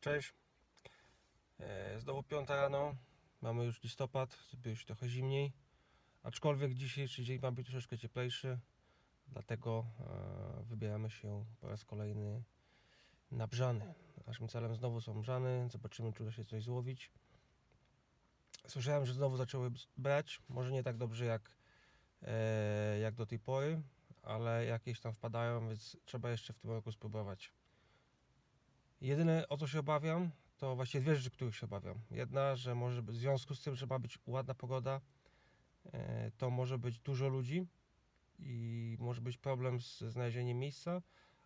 Cześć. E, Znowu piąta rano. Mamy już listopad, zrobiło się trochę zimniej. Aczkolwiek dzisiejszy dzień ma być troszeczkę cieplejszy. Dlatego e, wybieramy się po raz kolejny na brzany. Naszym celem znowu są brzany. Zobaczymy, czy uda się coś złowić. Słyszałem, że znowu zaczęły brać. Może nie tak dobrze jak, e, jak do tej pory, ale jakieś tam wpadają, więc trzeba jeszcze w tym roku spróbować. Jedyne o co się obawiam, to właściwie dwie rzeczy, których się obawiam. Jedna, że może w związku z tym, że ma być ładna pogoda, e, to może być dużo ludzi i może być problem z znalezieniem miejsca.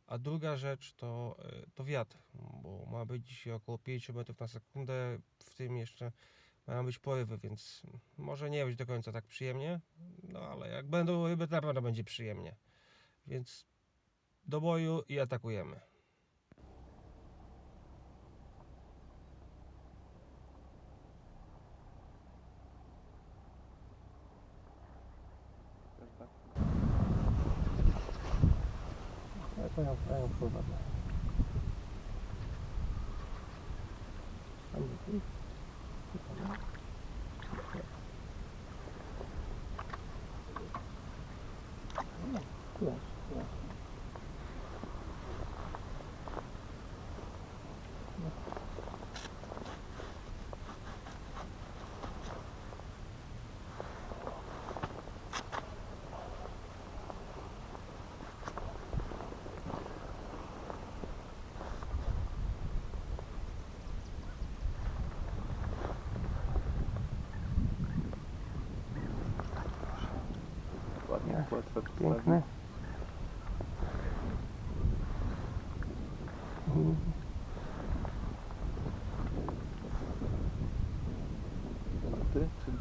A druga rzecz to, e, to wiatr, bo ma być dzisiaj około 5 metrów na sekundę, w tym jeszcze mają być porywy, więc może nie być do końca tak przyjemnie, no ale jak będą ryby, to na pewno będzie przyjemnie. Więc do boju i atakujemy. Ja to ją, ja ją prowadzę. Ładnie, łatwe Piękny. Ty? Czy,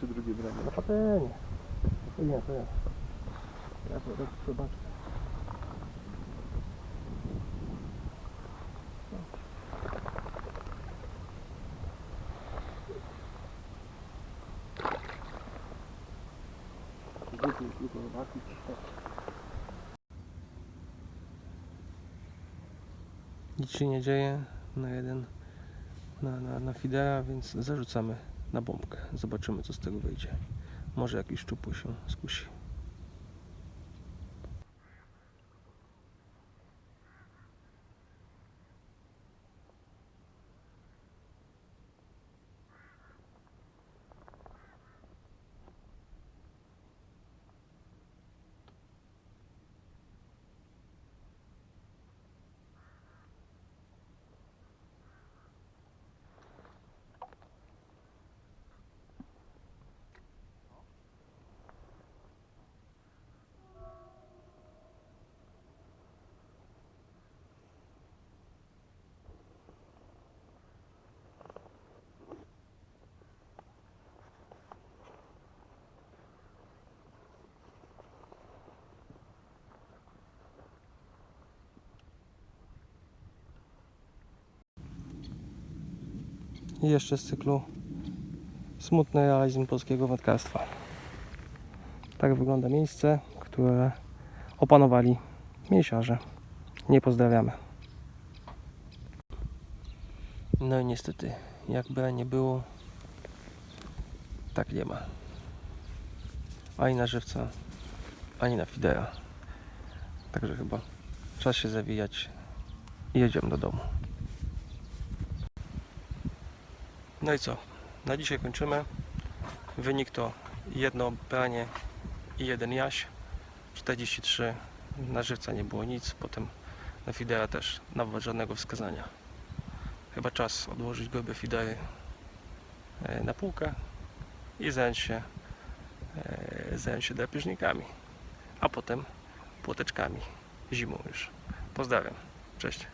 czy drugie branie? Na patelnię. To nie, to ja. Ja to tak Nic się nie dzieje na jeden na, na, na fidera, więc zarzucamy na bombkę. Zobaczymy co z tego wyjdzie. Może jakiś szczupły się skusi. I jeszcze z cyklu Smutny realizm polskiego wędkarstwa. Tak wygląda miejsce, które opanowali mięsiarze. Nie pozdrawiamy. No i niestety, jakby nie było, tak nie ma. Ani na żywca, ani na fidera. Także chyba czas się zawijać i jedziemy do domu. No i co? Na dzisiaj kończymy. Wynik to jedno branie i jeden jaś. 43. Na żywca nie było nic. Potem na fidera też nawet żadnego wskazania. Chyba czas odłożyć grube fidery e, na półkę i zająć się, e, zająć się drapieżnikami. A potem płoteczkami. Zimą już. Pozdrawiam. Cześć.